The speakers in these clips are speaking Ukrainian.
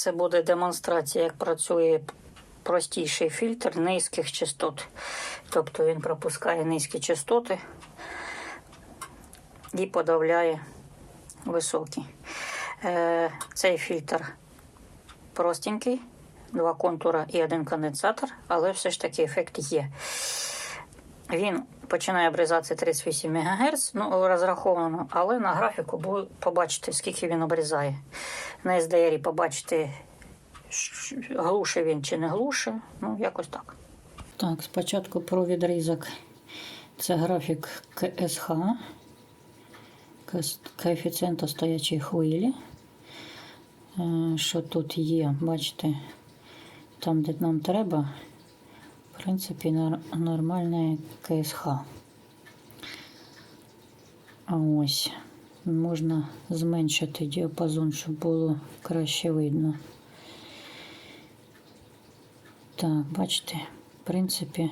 Це буде демонстрація, як працює простіший фільтр низьких частот. Тобто він пропускає низькі частоти і подавляє високі. Е, Цей фільтр простенький, два контура і один конденсатор, але все ж таки ефект є. Він починає обрізати 38 МГц, ну розраховано, але на графіку побачите, скільки він обрізає. На SDR побачите, глуше він чи не глуше. Ну, якось так. Так, спочатку про відрізок. Це графік КСХ, коефіцієнта стоячої хвилі. Е, Що тут є, бачите, там, де нам треба, принципі, нормальне КСХ. Ось можна зменшити діапазон, щоб було краще видно. Так, бачите, в принципі,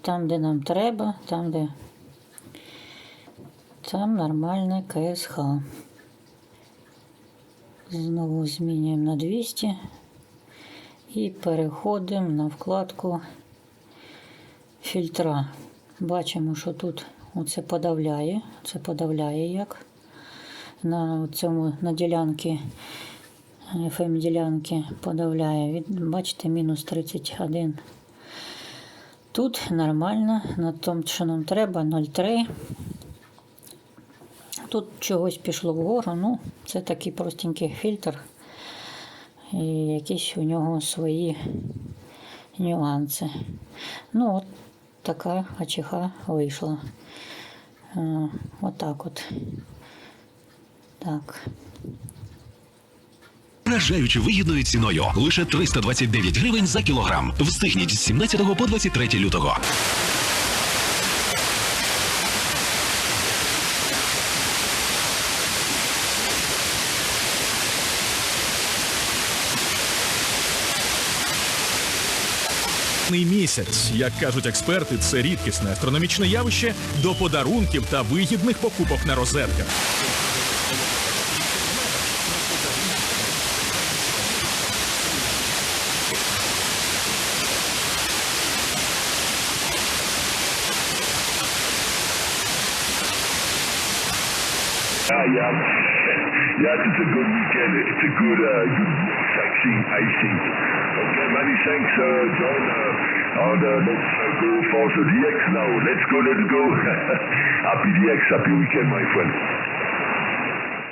там, де нам треба, там, де там нормальне КСХ. Знову змінюємо на 200 і переходимо на вкладку фільтра. Бачимо, що тут оце подавляє. Це подавляє як. На цьому на ділянки подавляє. Від, бачите, мінус 31. Тут нормально, на тому, що нам треба, 0,3. Тут чогось пішло вгору, ну, це такий простенький фільтр. І якісь у нього свої нюанси. Ну, от така очіха вийшла. Е, Отак от. Так. Вражаючи вигідною ціною лише 329 гривень за кілограм. Встигніть з 17 по 23 лютого. Ний місяць, як кажуть експерти, це рідкісне астрономічне явище до подарунків та вигідних покупок на розетках. Ah, yeah. Yeah, it's a good weekend. It's a good, uh, good taxi, I. Okay, many thanks, uh, John. Uh, and uh, let's uh, go for the DX now. Let's go, let's go. happy DX, happy weekend, my friend.